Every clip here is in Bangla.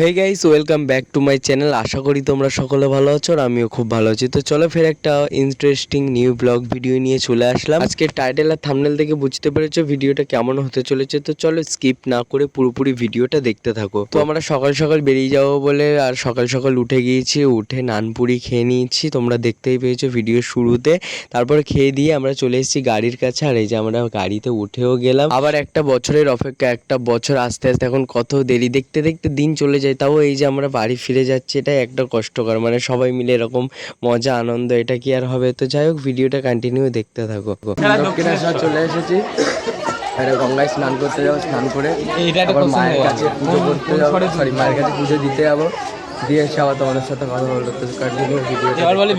Hey guys welcome back to my channel আশা করি তোমরা সকলে ভালো আছো আর আমিও খুব ভালো আছি। তো চলো ফের একটা ইন্টারেস্টিং নিউ ব্লগ ভিডিও নিয়ে চলে আসলাম। আজকে টাইটেল আর থাম্বনেল থেকে বুঝতে পেরেছ ভিডিওটা কেমন হতে চলেছে। তো চলো স্কিপ না করে পুরোপুরি ভিডিওটা দেখতে থাকো। তো আমরা সকাল সকাল বেরিয়ে যাব বলে আর সকাল সকাল উঠে গিয়েছি, উঠে নানপুরি খেয়ে নিয়েছি। তোমরা দেখতেই পেয়েছ ভিডিও শুরুতে। তারপর খেয়ে দিয়ে আমরা চলে এসেছি গাড়ির কাছে। আর এই যে আমরা গাড়িতে উঠেও গেলাম। আবার একটা বছরের অপেক্ষা, একটা বছর আস্তে আস্তে এখন কত দেরি। দেখতে দেখতে দিন চলে যায় তাও এই যে আমরা বাড়ি ফিরে যাচ্ছি এটাই একটা কষ্টকর। মানে সবাই মিলে এরকম মজা আনন্দ এটা কি আর হবে? তো যাই হোক ভিডিওটা কন্টিনিউ দেখতে থাকো। চলে এসেছি। গঙ্গায় স্নান করতে যাব স্নান করে আবার মায়ের কাছে পুজো করতে যাব। সরি মায়ের কাছে পুজো দিতে যাব। দিয়ে এসে আবার তোমাদের সাথে কথা বলতে ভিডিও বলে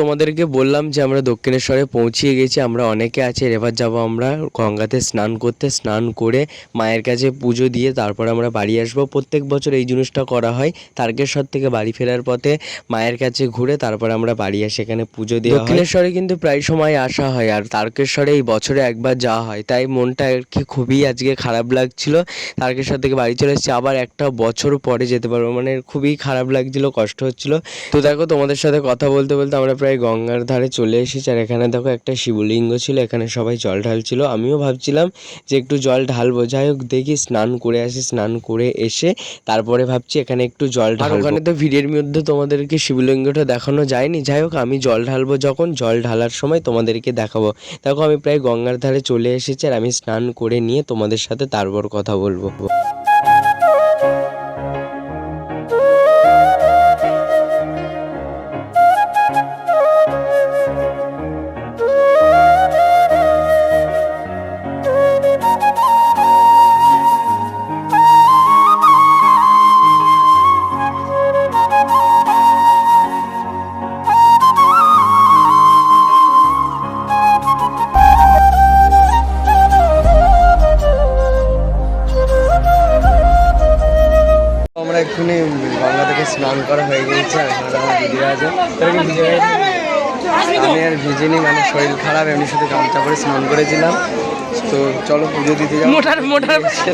তোমাদেরকে বললাম যে আমরা দক্ষিণেশ্বরে পৌঁছিয়ে গেছি, আমরা অনেকে আছে, এবার যাব আমরা গঙ্গাতে স্নান করতে, স্নান করে মায়ের কাছে পুজো দিয়ে তারপর আমরা বাড়ি আসব। প্রত্যেক বছর এই জিনিসটা করা হয়। তারকেশ্বর থেকে বাড়ি ফেরার পথে মায়ের কাছে ঘুরে তারপর আমরা বাড়ি আসি, এখানে পুজো দিয়ে দক্ষিণেশ্বরে কিন্তু প্রায় সময় আসা হয় আর তারকেশ্বরে এই বছরে একবার যাওয়া হয়। তাই মনটা আর কি খুবই আজকে খারাপ লাগছিল। তারকেশ্বর থেকে বাড়ি চলে এসেছি, আবার একটা বছর পরে যেতে পারব। মানে খুবই খারাপ লাগছিল, কষ্ট হচ্ছিল। তো দেখো তোমাদের সাথে কথা বলতে বলতে আমরা প্রায় গঙ্গার ধারে চলে এসেছি। আর এখানে দেখো একটা শিবলিঙ্গ ছিল এখানে সবাই জল ঢালছিল। আমিও ভাবছিলাম যে একটু জল ঢালবো। যাই হোক দেখি স্নান করে আসি স্নান করে এসে তারপরে ভাবছি এখানে একটু জল ঢাল ওখানে তো ভিড়ের মধ্যে তোমাদেরকে শিবলিঙ্গটা দেখানো যায়নি। যাই হোক আমি জল ঢালবো যখন জল ঢালার সময় তোমাদেরকে দেখাবো। দেখো আমি প্রায় গঙ্গার ধারে চলে এসেছি আর আমি স্নান করে নিয়ে তোমাদের সাথে তারপর কথা বলব। এক্ষুনি গঙ্গা থেকে স্নান করা হয়ে গিয়েছে আর এখানে আমার দিদি আছে তোরা ভিজে? আমি আর ভিজিনি মানে শরীর খারাপ এমনি শুধু গামছা করে স্নান করেছিলাম তো চলো পুজো দিতে যাব মোটার সে।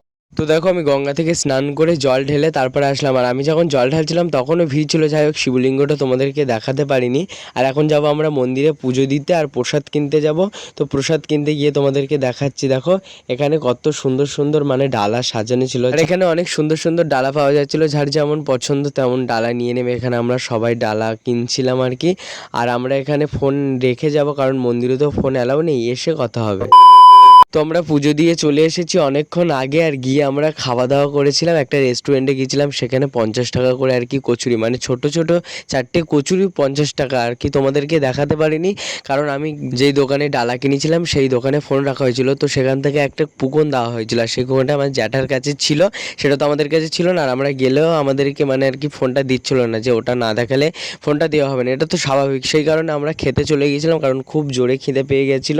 তো দেখো আমি গঙ্গা থেকে স্নান করে জল ঢেলে তারপরে আসলাম। আর আমি যখন জল ঢালছিলাম তখনও ভিড় ছিল, যাই হোক শিবলিঙ্গটা তোমাদেরকে দেখাতে পারিনি। আর এখন যাব আমরা মন্দিরে পুজো দিতে আর প্রসাদ কিনতে যাব। তো প্রসাদ কিনতে গিয়ে তোমাদেরকে দেখাচ্ছি, দেখো এখানে কত সুন্দর সুন্দর মানে ডালা সাজানো ছিল। আর এখানে অনেক সুন্দর সুন্দর ডালা পাওয়া যাচ্ছিল, যার যেমন পছন্দ তেমন ডালা নিয়ে নেবে। এখানে আমরা সবাই ডালা কিনছিলাম আর কি। আর আমরা এখানে ফোন রেখে যাব, কারণ মন্দিরে তো ফোন অ্যালাউ নেই, এসে কথা হবে। তো আমরা পুজো দিয়ে চলে এসেছি। অনেকক্ষণ আগে আর গিয়ে আমরা খাওয়া দাওয়া করেছিলাম। একটা রেস্টুরেন্টে গিয়েছিলাম। সেখানে পঞ্চাশ টাকা করে আর কি কচুরি। মানে ছোট ছোট চারটে কচুরি পঞ্চাশ টাকা। আর কি তোমাদেরকে দেখাতে পারিনি। কারণ আমি যেই দোকানে ডালা কিনেছিলাম, সেই দোকানে ফোন রাখা হয়েছিল। তো সেখান থেকে একটা কুপন দেওয়া হয়েছিল। আর সেই কুপনটা আমার জ্যাঠার কাছে ছিল। সেটা তো আমাদের কাছে ছিল না। আর আমরা গেলেও আমাদেরকে মানে আর কি ফোনটা দিচ্ছিল না যে ওটা না দেখালে ফোনটা দেওয়া হবে না। এটা তো স্বাভাবিক। সেই কারণে আমরা খেতে চলে গিয়েছিলাম। কারণ খুব জোরে খিদে পেয়ে গেছিল।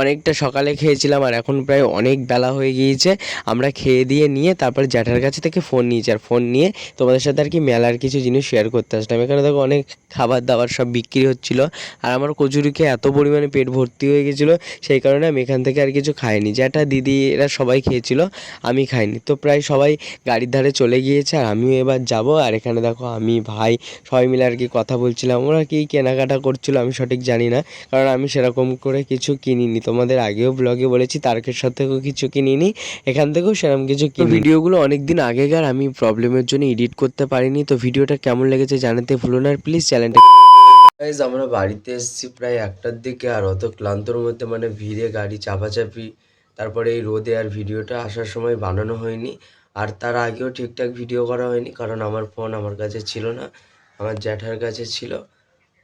অনেকটা সকালে খেয়েছিলাম আর এখন প্রায় অনেক বেলা হয়ে গিয়েছে। আমরা খেয়ে দিয়ে নিয়ে তারপর জ্যাঠার কাছে থেকে ফোন নিয়েছি। আর ফোন নিয়ে তোমাদের সাথে আর কি মেলার কিছু জিনিস শেয়ার করতে আসলাম। এখানে দেখো অনেক খাবার দাবার সব বিক্রি হচ্ছিল। আর আমার কচুরি খেয়ে এত পরিমাণে পেট ভর্তি হয়ে গেছিল সেই কারণে আমি এখান থেকে আর কিছু খাইনি। জ্যাঠা দিদি এরা সবাই খেয়েছিল, আমি খাইনি। তো প্রায় সবাই গাড়ির ধারে চলে গিয়েছে আর আমিও এবার যাব। আর এখানে দেখো আমি, ভাই সবাই মিলে আর কি কথা বলছিলাম। ওরা কি কেনাকাটা করছিল আমি সঠিক জানি না, কারণ আমি সেরকম করে কিছু কিনিনি। তোমাদের আগেও ব্লগে বলেছি তারকেশ্বর থেকেও কিছু কিনিনি এখান থেকেও সেরকম কিছু কিনি ভিডিওগুলো অনেক দিন আগেকার আমি প্রবলেমের জন্য এডিট করতে পারিনি তো ভিডিওটা কেমন লেগেছে জানাতে ভুলো না প্লিজ চ্যানেলটা গাইজ আমরা বাড়িতে এসেছি প্রায় একটার দিকে আর অত ক্লান্তর মধ্যে মানে ভিড়ে গাড়ি চাপাচাপি তারপরে এই রোদে আর ভিডিওটা আসার সময় বানানো হয়নি আর তার আগেও ঠিকঠাক ভিডিও করা হয়নি কারণ আমার ফোন আমার কাছে ছিল না আমার জ্যাঠার কাছে ছিল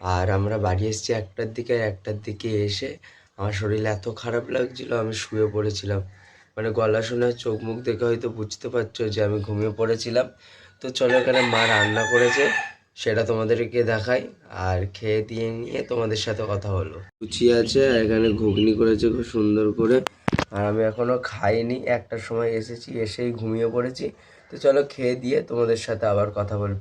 আর আমরা বাড়ি এসেছি একটার দিকে আর একটার দিকে এসে আমার শরীর এত খারাপ লাগছিল, আমি শুয়ে পড়েছিলাম। মানে গলা শুনে চোখ মুখ দেখে হয়তো বুঝতে পারছ যে আমি ঘুমিয়ে পড়েছিলাম। তো চলো এখানে মা রান্না করেছে, সেটা তোমাদেরকে দেখাই। আর খেয়ে দিয়ে নিয়ে তোমাদের সাথে কথা হলো। লুচি আছে, আর এখানে ঘুগনি করেছে খুব সুন্দর করে। আর আমি এখনও খাইনি একটার সময় এসেছি, এসেই ঘুমিয়ে পড়েছি। তো চলো খেয়ে দিয়ে তোমাদের সাথে আবার কথা বলব।